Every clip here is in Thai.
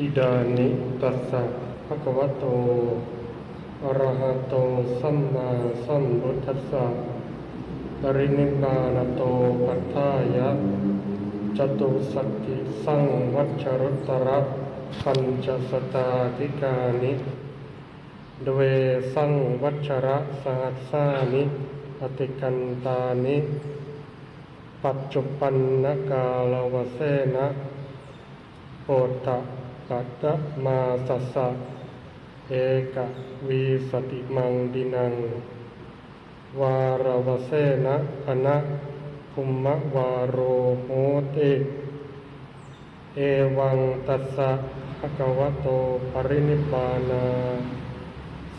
อิดานิตัสสะภะคะวะโตอะระหะโตสัมมาสัมพุทธัสสะปรินิพพานโตปัฏฐายะจตุสัตติสังวัชรุตระคัญจสตาธิกานิดเวสังวัชระสหัสสานิอติกันตานิปัจจุปันนกาลวเสนะโปตะ ปัตตะมาสัสสะเอกวีสติมังดินัง วารวเสนะอนะภุมมะวาโรโหติ เอวังตัสสะภะคะวะโตปรินิพานา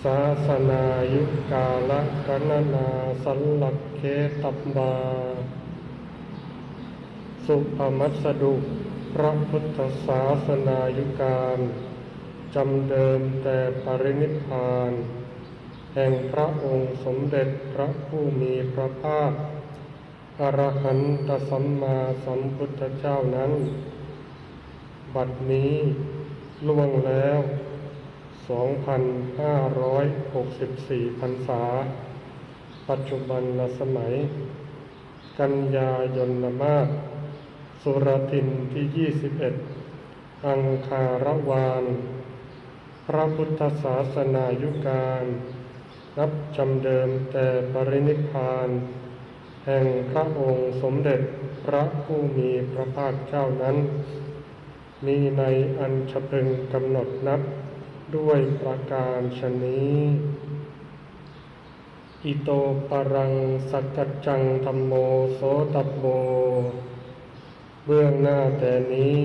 สาสนายุกาละกนนาสัลลักเคตับบา สุภมัสดุ พระพุทธศาสนายุการจำเดิมแต่ปรินิพาน แห่งพระองค์สมเด็จพระผู้มีพระภาคอรหันตสัมมาสัมพุทธเจ้านั้น บัดนี้ล่วงแล้ว 2,564พรรษา ปัจจุบันสมัย กันยายนมาศ สุรทินที่21อังคารวาน พระพุทธศาสนายุการ นับจำเดิมแต่ปรินิพานแห่งพระองค์สมเด็จพระผู้มีพระภาคเจ้านั้น มีในอันชพึงกำหนดนับด้วยประการชนี้ อิโตปรังสักจจังธรรมโมโสตโม เบื้องหน้าแต่นี้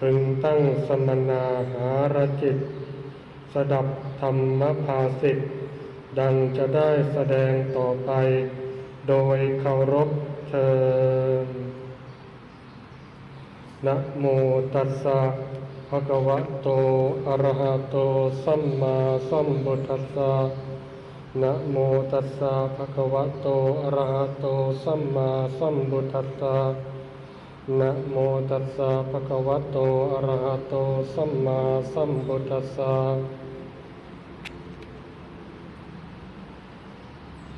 พึงตั้งสมนาหารจิต สดับธรรมภาสิทธิ์ดังจะได้แสดงต่อไป โดยเคารพเชิญนะโมตัสสะภะคะวะโต อะระหะโต สัมมาสัมพุทธัสสะนะโมตัสสะภะคะวะโต อะระหะโต สัมมาสัมพุทธัสสะ นะโมตัสสะภะคะวะโต อะระหะโต สัมมาสัมพุทธัสสะ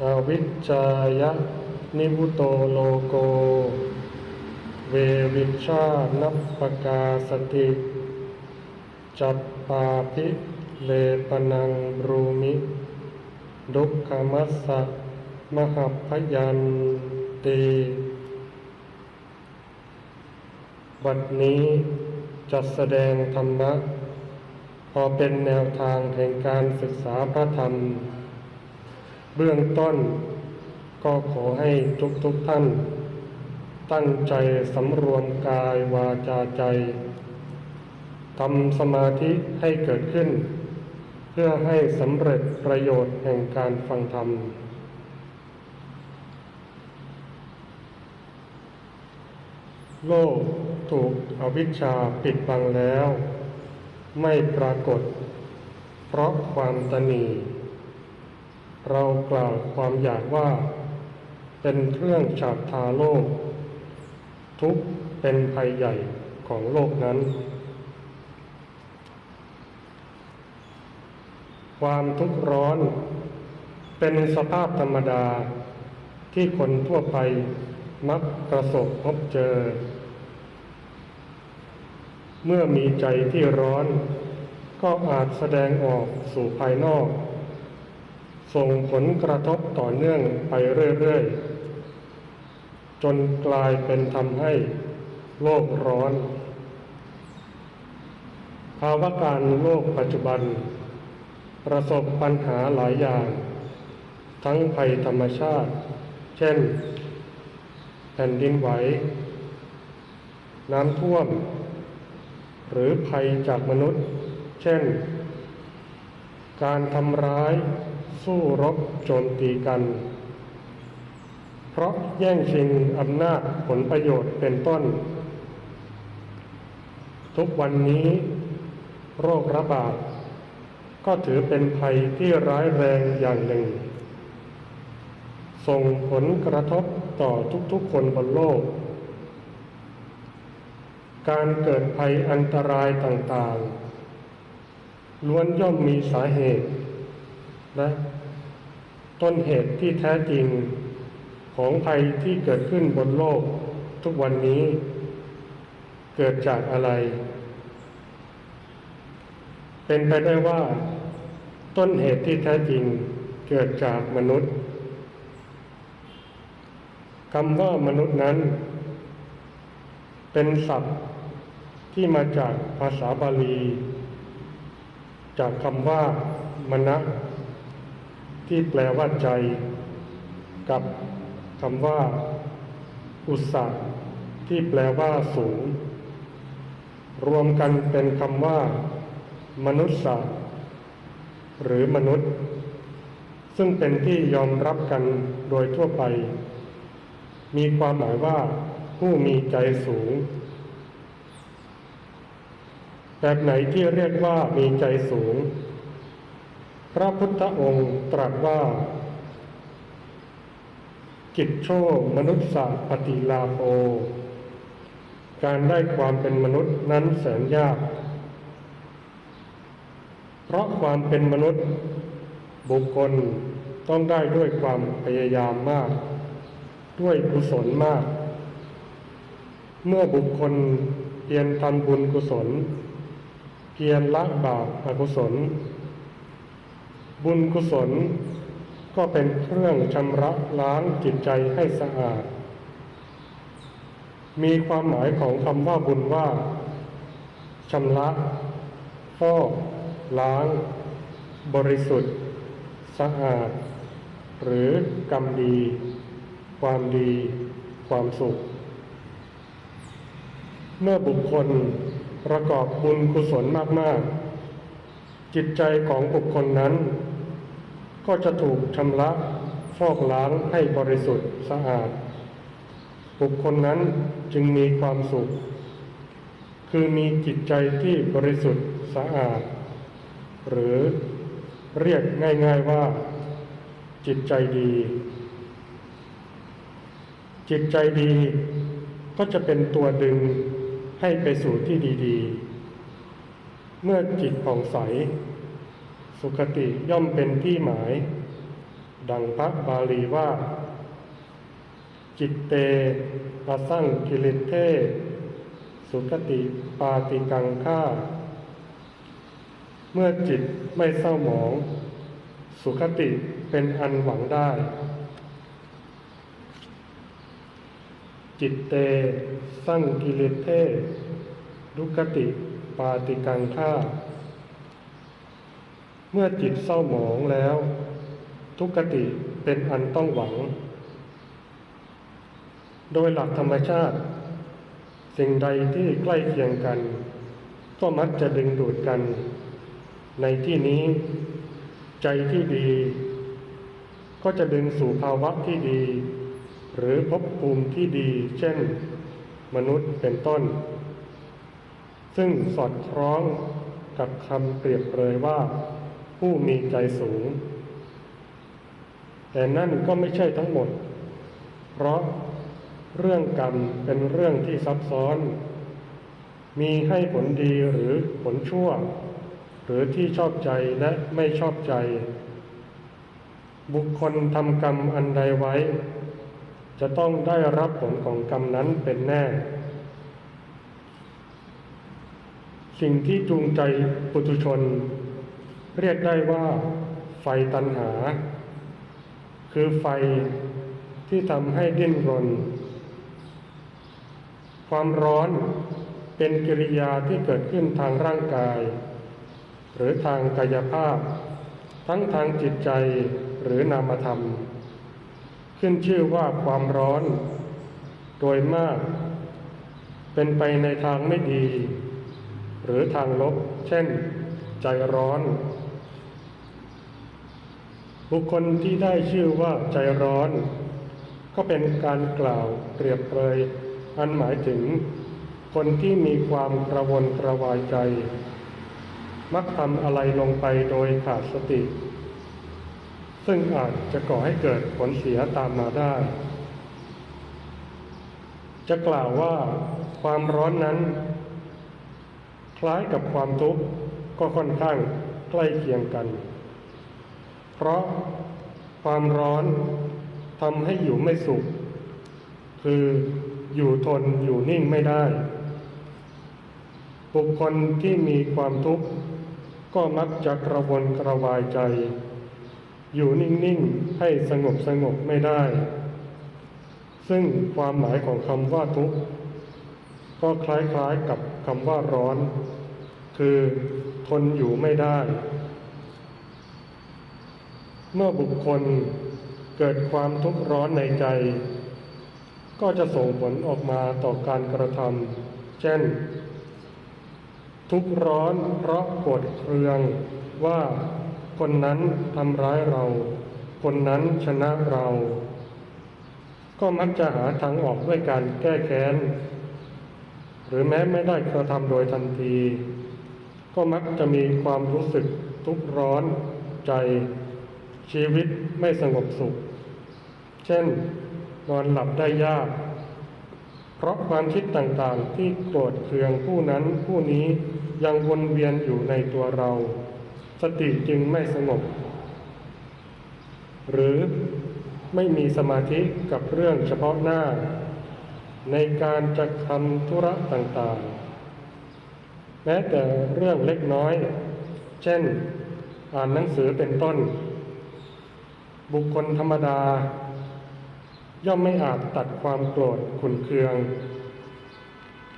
อวิชชายะนิพุโตโลโก เววิชานัปปกาสติ จัปปาภิเลปนังบรูมิ ดุขมัสสะมหพพยันตี บัดนี้จัดแสดงธรรมะ พอเป็นแนวทางแห่งการศึกษาพระธรรม เบื้องต้นก็ขอให้ทุกทุกท่าน ตั้งใจสำรวมกายวาจาใจทำสมาธิให้เกิดขึ้น เพื่อให้สำเร็จประโยชน์แห่งการฟังธรรมโลก ถูกอวิชชาปิดบังแล้ว ไม่ปรากฏ เพราะความตนีเรากล่าวความอยากว่า เป็นเครื่องฉาบทาโลก ทุกเป็นภัยใหญ่ของโลกนั้น ความทุกข์ร้อน เป็นสภาพธรรมดาที่คนทั่วไปมักประสบพบเจอ เมื่อมีใจที่ร้อน ก็อาจแสดงออกสู่ภายนอก ส่งผลกระทบต่อเนื่องไปเรื่อยๆ จนกลายเป็นทำให้โลกร้อน ภาวะการโลกปัจจุบัน ประสบปัญหาหลายอย่าง ทั้งภัยธรรมชาติ เช่น แผ่นดินไหว น้ำท่วม หรือภัยจากมนุษย์ เช่น การทำร้ายสู้รบโจมตีกัน เพราะแย่งชิงอำนาจผลประโยชน์เป็นต้น ทุกวันนี้ โรคระบาดก็ถือเป็นภัยที่ร้ายแรงอย่างหนึ่ง ส่งผลกระทบต่อทุกๆคนบนโลก การเกิดภัยอันตรายต่างๆ ล้วนย่อมมีสาเหตุ และต้นเหตุที่แท้จริงของภัยที่เกิดขึ้นบนโลก ทุกวันนี้ เกิดจากอะไร เป็นไปได้ว่า ต้นเหตุที่แท้จริงเกิดจากมนุษย์คำว่ามนุษย์นั้น เป็นศัพท์ ที่มาจากภาษาบาลี จากคำว่ามณะที่แปลว่าใจ กับคำว่า อุสาที่แปลว่าสูง รวมกันเป็นคำว่า มนุษย์หรือมนุษย์ ซึ่งเป็นที่ยอมรับกันโดยทั่วไป มีความหมายว่าผู้มีใจสูง แบบไหนที่เรียกว่ามีใจสูง พระพุทธองค์ตรัสว่ากิจโชมนุษย์สปฏิลาโภการได้ความเป็นมนุษย์นั้นแสนยาก เพราะความเป็นมนุษย์ บุคคลต้องได้ด้วยความพยายามมาก ด้วยกุศลมาก เมื่อบุคคลเพียรทำบุญกุศล พียรละบาปอกุศล บุญกุศลก็เป็นเครื่องชำระล้างจิตใจให้สะอาด มีความหมายของคำว่าบุญว่าชำระฟอกล้าง บริสุทธิ์ สะอาด หรือกรรมดี ความดี ความสุข เมื่อบุคคล ประกอบบุญกุศลมาก ๆ จิตใจของบุคคลนั้น ก็จะถูกชำระฟอกล้างให้บริสุทธิ์สะอาด บุคคลนั้นจึงมีความสุข คือมีจิตใจที่บริสุทธิ์สะอาด หรือเรียกง่าย ๆว่า จิตใจดี จิตใจดีก็จะเป็นตัวดึง ให้ไปสู่ที่ดี ๆ เมื่อจิตผ่องใส สุขติย่อมเป็นที่หมาย ดังพระบาลีว่า จิตเตอสั่งกิริเท สุขติปาติกังฆ่า เมื่อจิตไม่เศร้าหมอง สุขติเป็นอันหวังได้ จิตเต สั่งกิริเทดุกติปาติกังฆ่า เมื่อจิตเศร้าหมองแล้ว ทุกติเป็นอันต้องหวัง โดยหลักธรรมชาติ สิ่งใดที่ใกล้เคียงกัน ก็มักจะดึงดูดกัน ในที่นี้ ใจที่ดี ก็จะดึงสู่ภาวะที่ดี หรือภพภูมิที่ดี เช่นมนุษย์เป็นต้น ซึ่งสอดคล้องกับคำเปรียบเลยว่า ผู้มีใจสูง แต่นั่นก็ไม่ใช่ทั้งหมด เพราะเรื่องกรรมเป็นเรื่องที่ซับซ้อน มีให้ผลดีหรือผลชั่ว หรือที่ชอบใจและไม่ชอบใจ บุคคลทำกรรมอันใดไว้ จะต้องได้รับผลของกรรมนั้นเป็นแน่ สิ่งที่จูงใจปุถุชน เรียกได้ว่า ไฟตันหา คือไฟที่ทำให้ดิ้นรน ความร้อนเป็นกิริยาที่เกิดขึ้นทางร่างกาย หรือทางกายภาพ ทั้งทางจิตใจหรือนามธรรม ขึ้นชื่อว่าความร้อน โดยมาก เป็นไปในทางไม่ดี หรือทางลบ เช่น ใจร้อน บุคคลที่ได้ชื่อว่าใจร้อน ก็เป็นการกล่าวเปรียบเปรยอันหมายถึง คนที่มีความกระวนกระวายใจ มักทำอะไรลงไปโดยขาดสติ ซึ่งอาจจะก่อให้เกิดผลเสียตามมาได้ จะกล่าวว่าความร้อนนั้น คล้ายกับความทุกข์ก็ค่อนข้างใกล้เคียงกัน เพราะความร้อนทำให้อยู่ไม่สุข คืออยู่ทนอยู่นิ่งไม่ได้ บุคคลที่มีความทุกข์ก็มักจะกระวนกระวายใจ อยู่นิ่ง ๆ ให้สงบสงบไม่ได้ ซึ่งความหมายของคำว่าทุกข์ก็คล้าย ๆ กับคำว่าร้อน คือทนอยู่ไม่ได้ เมื่อบุคคลเกิดความทุกข์ร้อนในใจ ก็จะส่งผลออกมาต่อการกระทำเช่น ทุกข์ร้อนเพราะโกรธเคืองว่า คนนั้นทำร้ายเรา คนนั้นชนะเรา ก็มักจะหาทางออกด้วยการแก้แค้น หรือแม้ไม่ได้กระทำโดยทันที ก็มักจะมีความรู้สึกทุกข์ร้อนใจ ชีวิตไม่สงบสุข เช่น นอนหลับได้ยาก เพราะความคิดต่างๆที่โกรธเคืองผู้นั้นผู้นี้ยังวนเวียนอยู่ในตัวเรา สติจึงไม่สงบ หรือไม่มีสมาธิกับเรื่องเฉพาะหน้า ในการจะทำธุระต่างๆ แม้แต่เรื่องเล็กน้อย เช่น อ่านหนังสือเป็นต้น บุคคลธรรมดา ย่อมไม่อาจตัดความโกรธขุนเคือง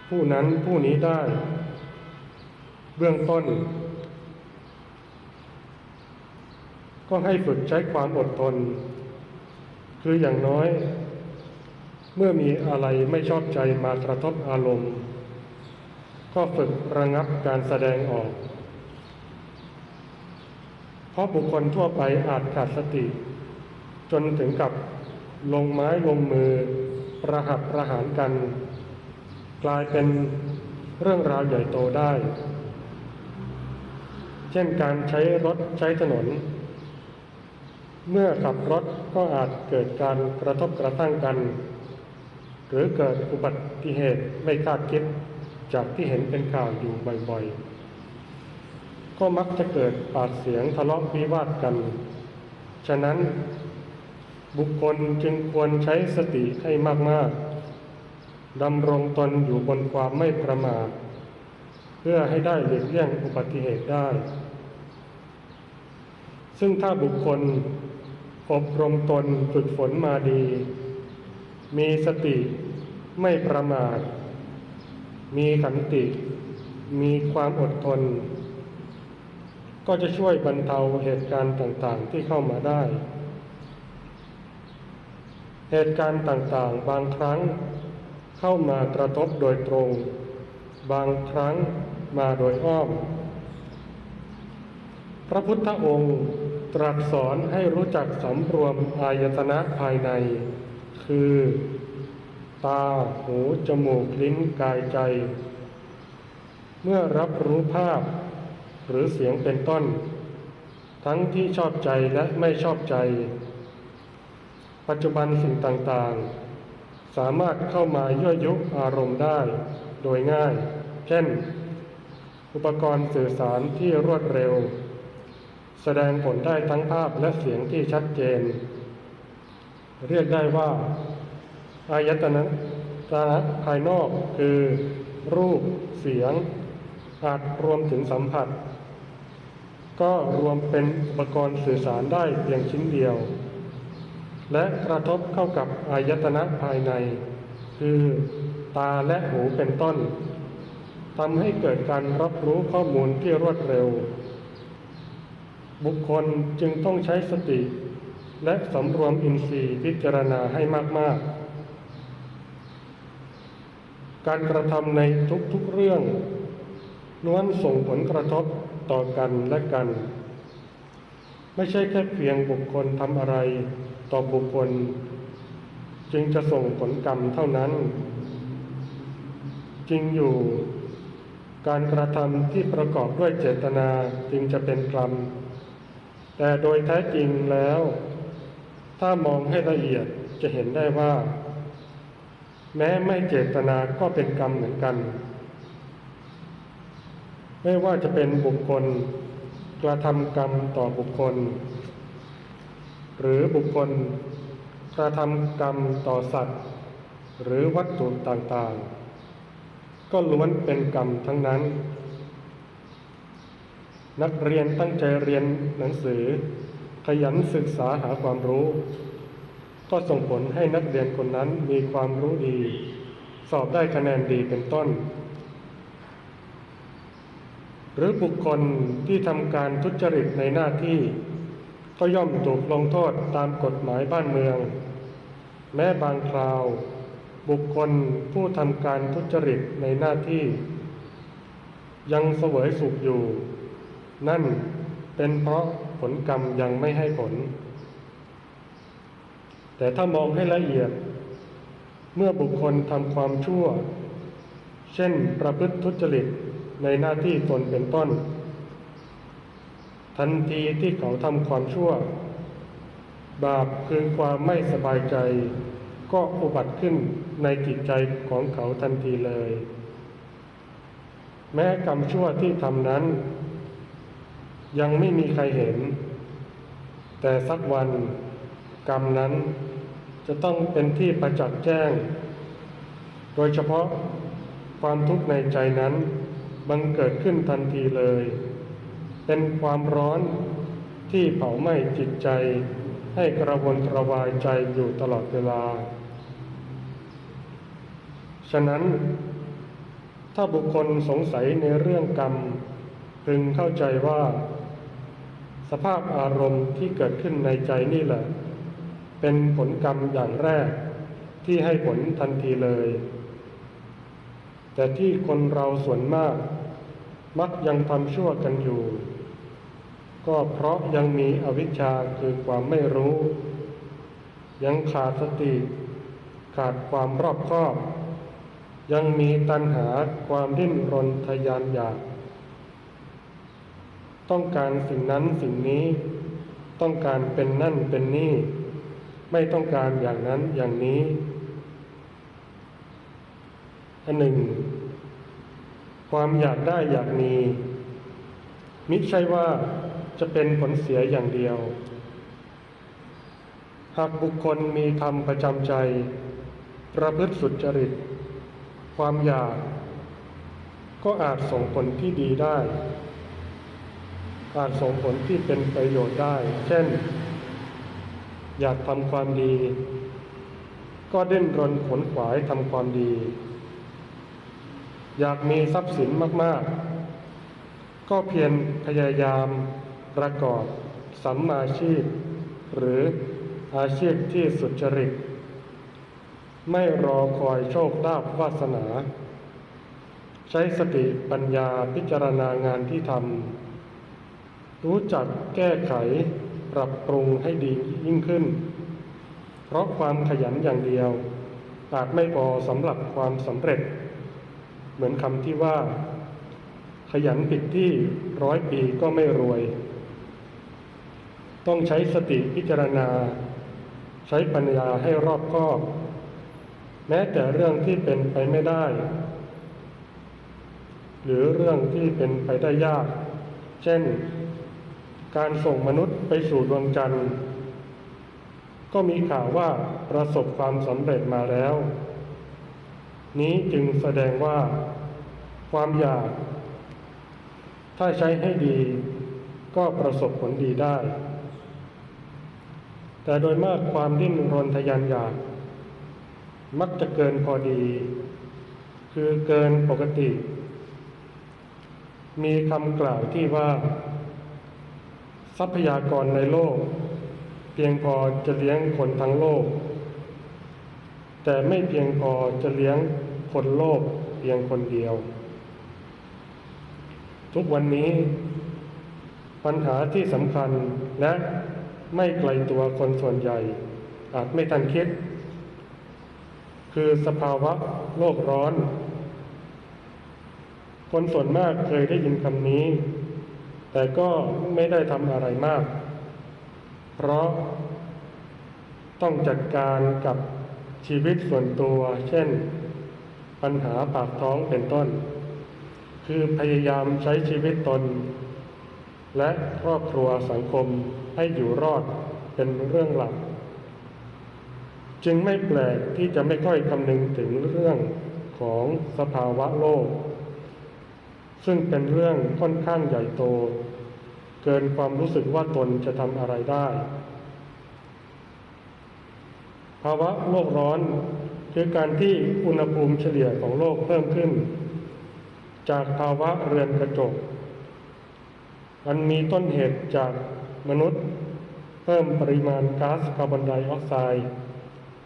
ผู้นั้นผู้นี้ได้ เบื้องต้น ก็ให้ฝึกใช้ความอดทน คืออย่างน้อย เมื่อมีอะไรไม่ชอบใจมากระทบอารมณ์ ก็ฝึกระงับการแสดงออก เพราะบุคคลทั่วไปอาจขาดสติ จนถึงกับลงไม้ลงมือ ประหับประหารกัน กลายเป็นเรื่องราวใหญ่โตได้ เช่นการใช้รถใช้ถนน เมื่อขับรถก็อาจเกิดการกระทบกระทั่งกัน หรือเกิดอุบัติเหตุไม่คาดคิดจากที่เห็นเป็นข่าวอยู่บ่อยๆ ก็มักจะเกิดปากเสียงทะเลาะวิวาทกัน ฉะนั้นบุคคลจึงควรใช้สติให้มากๆ ดำรงตนอยู่บนความไม่ประมาท เพื่อให้ได้หลีกเลี่ยงอุบัติเหตุได้ ซึ่งถ้าบุคคล อบรมตนฝึกฝนมาดี มีสติไม่ประมาท มีขันติ มีความอดทน ก็จะช่วยบรรเทาเหตุการณ์ต่างๆที่เข้ามาได้ เหตุการณ์ต่างๆ บางครั้งเข้ามากระทบโดยตรง บางครั้งมาโดยอ้อม พระพุทธองค์ ตรัสสอนให้รู้จักสำรวมอายตนะภายใน คือ ตา หู จมูก ลิ้น กาย ใจ เมื่อรับรู้ภาพ หรือเสียงเป็นต้น ทั้งที่ชอบใจและไม่ชอบใจ ปัจจุบันสิ่งต่างๆ สามารถเข้ามายั่วยุอารมณ์ได้โดยง่าย เช่น อุปกรณ์สื่อสารที่รวดเร็ว แสดงผลได้ทั้งภาพและเสียงที่ชัดเจน เรียกได้ว่า อายตนะตาภายนอกคือ รูปเสียง อาจรวมถึงสัมผัส ก็รวมเป็นอุปกรณ์สื่อสารได้เพียงชิ้นเดียว และกระทบเข้ากับอายตนะภายใน คือตาและหูเป็นต้นทำให้เกิดการรับรู้ข้อมูลที่รวดเร็ว บุคคลจึงต้องใช้สติ และสำรวมอินทรีย์พิจารณาให้มาก ๆ การกระทำในทุกๆเรื่องล้วนส่งผลกระทบต่อกันและกัน ไม่ใช่แค่เพียงบุคคลทำอะไรต่อบุคคล จึงจะส่งผลกรรมเท่านั้น จริงอยู่ การกระทำที่ประกอบด้วยเจตนาจึงจะเป็นกรรม แต่โดยแท้จริงแล้ว ถ้ามองให้ละเอียดจะเห็นได้ว่า แม้ไม่เจตนาก็เป็นกรรมเหมือนกัน ไม่ว่าจะเป็นบุคคลกระทำกรรมต่อบุคคล หรือบุคคลกระทำกรรมต่อสัตว์ หรือวัตถุต่างๆ ก็ล้วนเป็นกรรมทั้งนั้น นักเรียนตั้งใจเรียนหนังสือ ขยันศึกษาหาความรู้ ก็ส่งผลให้นักเรียนคนนั้นมีความรู้ดี สอบได้คะแนนดีเป็นต้น หรือบุคคลที่ทำการทุจริตในหน้าที่ ก็ย่อมถูกลงโทษตามกฎหมายบ้านเมือง แม้บางคราว บุคคลผู้ทำการทุจริตในหน้าที่ ยังเสวยสุขอยู่ นั่นเป็นเพราะผลกรรมยังไม่ให้ผล แต่ถ้ามองให้ละเอียด เมื่อบุคคลทำความชั่ว เช่นประพฤติทุจริตในหน้าที่ตนเป็นต้น ทันทีที่เขาทำความชั่ว บาปคือความไม่สบายใจ ก็อุบัติขึ้นในจิตใจของเขาทันทีเลย แม้กรรมชั่วที่ทำนั้น ยังไม่มีใครเห็น แต่สักวันกรรมนั้นจะต้องเป็นที่ประจักษ์แจ้ง โดยเฉพาะความทุกข์ในใจนั้นบังเกิดขึ้นทันทีเลย เป็นความร้อนที่เผาไหม้จิตใจ ให้กระวนกระวายใจอยู่ตลอดเวลา ฉะนั้น ถ้าบุคคลสงสัยในเรื่องกรรมพึงเข้าใจว่า สภาพอารมณ์ที่เกิดขึ้นในใจนี่แหละ เป็นผลกรรมอย่างแรก ที่ให้ผลทันทีเลย แต่ที่คนเราส่วนมาก มักยังทำชั่วกันอยู่ ก็เพราะยังมีอวิชชาคือความไม่รู้ ยังขาดสติ ขาดความรอบคอบ ยังมีตัณหาความดิ้นรนทยานอยาก ต้องการสิ่งนั้นสิ่งนี้ ต้องการเป็นนั่นเป็นนี่ ไม่ต้องการอย่างนั้นอย่างนี้อันหนึ่ง ความอยากได้อยากมี มิใช่ว่าจะเป็นผลเสียอย่างเดียว หากบุคคลมีธรรมประจำใจ ประพฤติสุจริต ความอยาก ก็อาจส่งผลที่ดีได้ อาจส่งผลที่เป็นประโยชน์ได้ เช่น อยากทำความดี ก็เด่นรนขวนขวายทำความดี อยากมีทรัพย์สินมาก ๆ ก็เพียรพยายามประกอบสัมมาชีพ หรืออาชีพที่สุจริต ไม่รอคอยโชคลาภวาสนา ใช้สติปัญญาพิจารณางานที่ทำ รู้จักแก้ไขปรับปรุงให้ดียิ่งขึ้น เพราะความขยันอย่างเดียว อาจไม่พอสำหรับความสำเร็จ เหมือนคำที่ว่า ขยันผิดที่ร้อยปีก็ไม่รวย ต้องใช้สติพิจารณา ใช้ปัญญาให้รอบคอบ แม้แต่เรื่องที่เป็นไปไม่ได้ หรือเรื่องที่เป็นไปได้ยาก เช่น การส่งมนุษย์ไปสู่ดวงจันทร์ ก็มีข่าวว่าประสบความสำเร็จมาแล้ว นี้จึงแสดงว่า ความอยาก ถ้าใช้ให้ดี ก็ประสบผลดีได้ แต่โดยมากความดิ้นรนทยานอยาก มักจะเกินพอดี คือเกินปกติ มีคำกล่าวที่ว่า ทรัพยากรในโลก เพียงพอจะเลี้ยงคนทั้งโลก แต่ไม่เพียงพอจะเลี้ยงคนโลกเพียงคนเดียว ทุกวันนี้ ปัญหาที่สำคัญและไม่ไกลตัวคนส่วนใหญ่ อาจไม่ทันคิด คือสภาวะโลกร้อน คนส่วนมากเคยได้ยินคำนี้ แต่ก็ไม่ได้ทำอะไรมาก เพราะต้องจัดการกับชีวิตส่วนตัว เช่น ปัญหาปากท้องเป็นต้น คือพยายามใช้ชีวิตตน และครอบครัวสังคมให้อยู่รอดเป็นเรื่องหลัก จึงไม่แปลกที่จะไม่ค่อยคำนึงถึงเรื่องของสภาวะโลก ซึ่งเป็นเรื่องค่อนข้างใหญ่โต เกินความรู้สึกว่าตนจะทำอะไรได้ ภาวะโลกร้อนคือการที่อุณหภูมิเฉลี่ยของโลกเพิ่มขึ้น จากภาวะเรือนกระจกมันมีต้นเหตุจากมนุษย์ เพิ่มปริมาณก๊าซคาร์บอนไดออกไซด์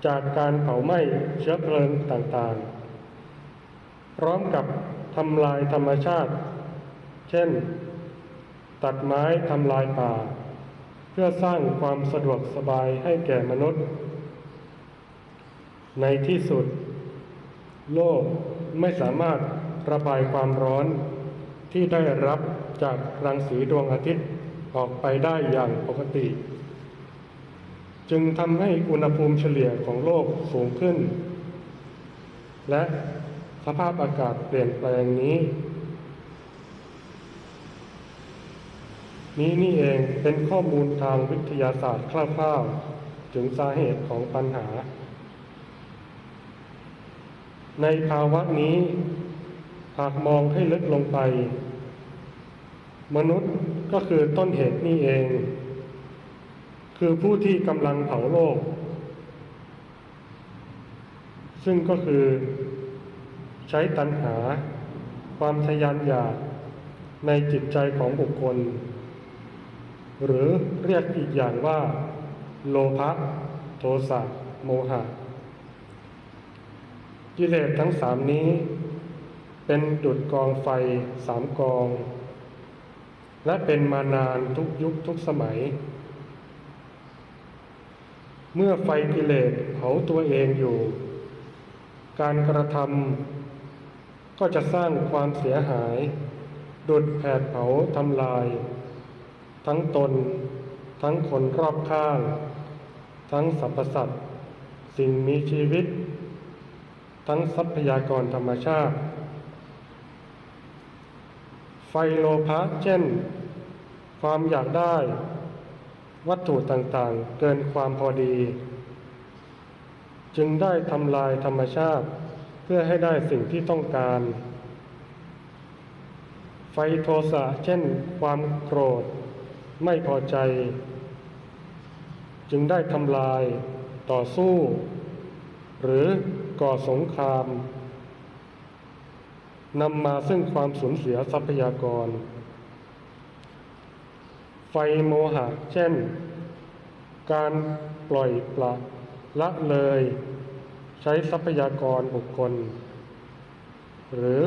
จากการเผาไหม้เชื้อเพลิงต่างๆ พร้อมกับ ทำลายธรรมชาติ เช่น ตัดไม้ทำลายป่า เพื่อสร้างความสะดวกสบายให้แก่มนุษย์ ในที่สุด โลกไม่สามารถระบายความร้อนที่ได้รับจากรังสีดวงอาทิตย์ออกไปได้อย่างปกติ จึงทำให้อุณหภูมิเฉลี่ยของโลกสูงขึ้น และ สภาพอากาศเปลี่ยนแปลงนี้ นี้นี่เองเป็นข้อมูลทางวิทยาศาสตร์คร่าวๆ ถึงสาเหตุของปัญหา ในภาวะนี้หากมองให้ลึกลงไป มนุษย์ก็คือต้นเหตุนี่เอง คือผู้ที่กำลังเผาโลก ซึ่งก็คือ ช้ตัณหา ความทยานอยากในจิตใจของบุคคล หรือเรียกอีกอย่างว่า โลภะโทสะโมหะ กิเลสทั้งสามนี้ เป็นดุดกองไฟสามกอง และเป็นมานานทุกยุคทุกสมัย เมื่อไฟกิเลสเผาตัวเองอยู่ การกระทำ ก็จะสร้างความเสียหาย ดุดแผดเผาทำลาย ทั้งตน ทั้งคนรอบข้าง ทั้งสรรพสัตว์สิ่งมีชีวิต ทั้งทรัพยากรธรรมชาติ ไฟโลภะเช่น ความอยากได้ วัตถุต่างๆ เกินความพอดี จึงได้ทำลายธรรมชาติ เพื่อให้ได้สิ่งที่ต้องการ ไฟโทสะเช่นความโกรธ ไม่พอใจ จึงได้ทำลาย ต่อสู้ หรือก่อสงครามนำมาซึ่งความสูญเสียทรัพยากร ไฟโมหะเช่น การปล่อยปละละเลย ใช้ทรัพยากรบุคคล หรือ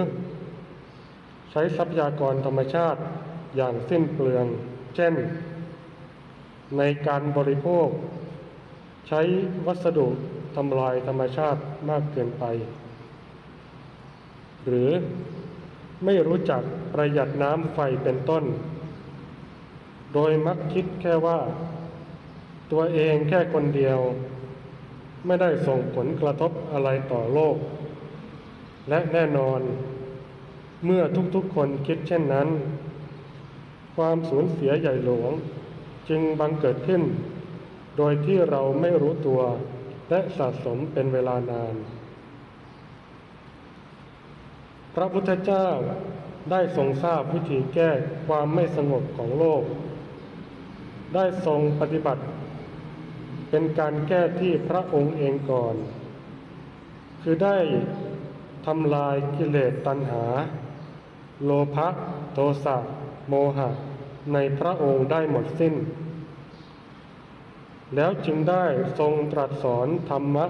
ใช้ทรัพยากรธรรมชาติอย่างสิ้นเปลือง เช่น ในการบริโภค ใช้วัสดุทำลายธรรมชาติมากเกินไป หรือไม่รู้จักประหยัดน้ำไฟเป็นต้น โดยมักคิดแค่ว่า ตัวเองแค่คนเดียว ไม่ได้ส่งผลกระทบอะไรต่อโลก และแน่นอน เมื่อทุกๆคนคิดเช่นนั้น ความสูญเสียใหญ่หลวง จึงบังเกิดขึ้น โดยที่เราไม่รู้ตัวและสะสมเป็นเวลานาน พระพุทธเจ้าได้ทรงทราบวิธีแก้ความไม่สงบของโลก ได้ทรงปฏิบัติ เป็นการแก้ที่พระองค์เองก่อน คือได้ทำลายกิเลสตัณหา โลภะโทสะโมหะ ในพระองค์ได้หมดสิ้น แล้วจึงได้ทรงตรัสสอนธรรมะ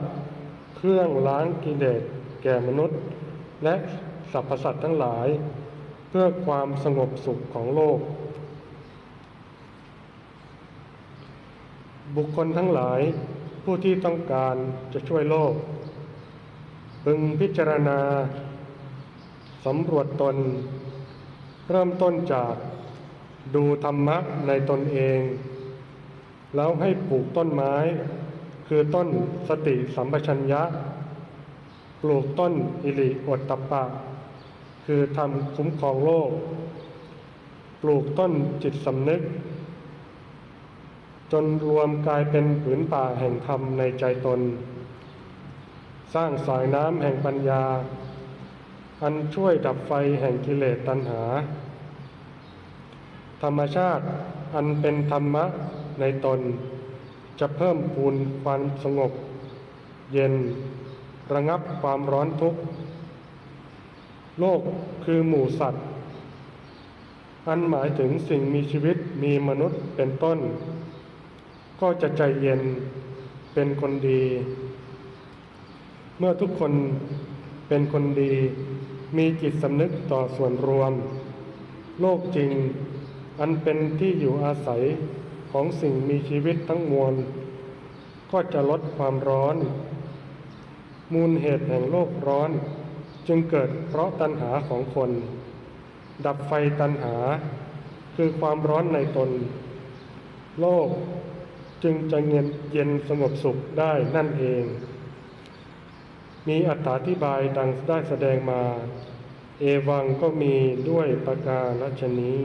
เครื่องล้างกิเลสแก่มนุษย์ และสรรพสัตว์ทั้งหลาย เพื่อความสงบสุขของโลก บุคคลทั้งหลายผู้ที่ต้องการจะช่วยโลก พึงพิจารณาสำรวจตน เริ่มต้นจากดูธรรมะในตนเอง แล้วให้ปลูกต้นไม้ คือต้นสติสัมปชัญญะ ปลูกต้นอิริโอตตัปปะ คือทำคุ้มครองโลก ปลูกต้นจิตสำนึก จนรวมกลายเป็นผืนป่าแห่งธรรมในใจตน สร้างสายน้ำแห่งปัญญา อันช่วยดับไฟแห่งกิเลสตัณหา ธรรมชาติอันเป็นธรรมะในตน จะเพิ่มพูนความสงบ เย็นระงับความร้อนทุกข์ โลกคือหมู่สัตว์ อันหมายถึงสิ่งมีชีวิตมีมนุษย์เป็นต้น ก็จะใจเย็นเป็นคนดี เมื่อทุกคนเป็นคนดี มีจิตสำนึกต่อส่วนรวม โลกจริง อันเป็นที่อยู่อาศัยของสิ่งมีชีวิตทั้งมวล ก็จะลดความร้อน มูลเหตุแห่งโลกร้อน จึงเกิดเพราะตัณหาของคน ดับไฟตัณหา คือความร้อนในตน โลก จึงจะเย็นเย็นสงบสุขได้นั่นเอง มีอัตถาธิบายดังได้แสดงมา เอวังก็มีด้วยประการชนี้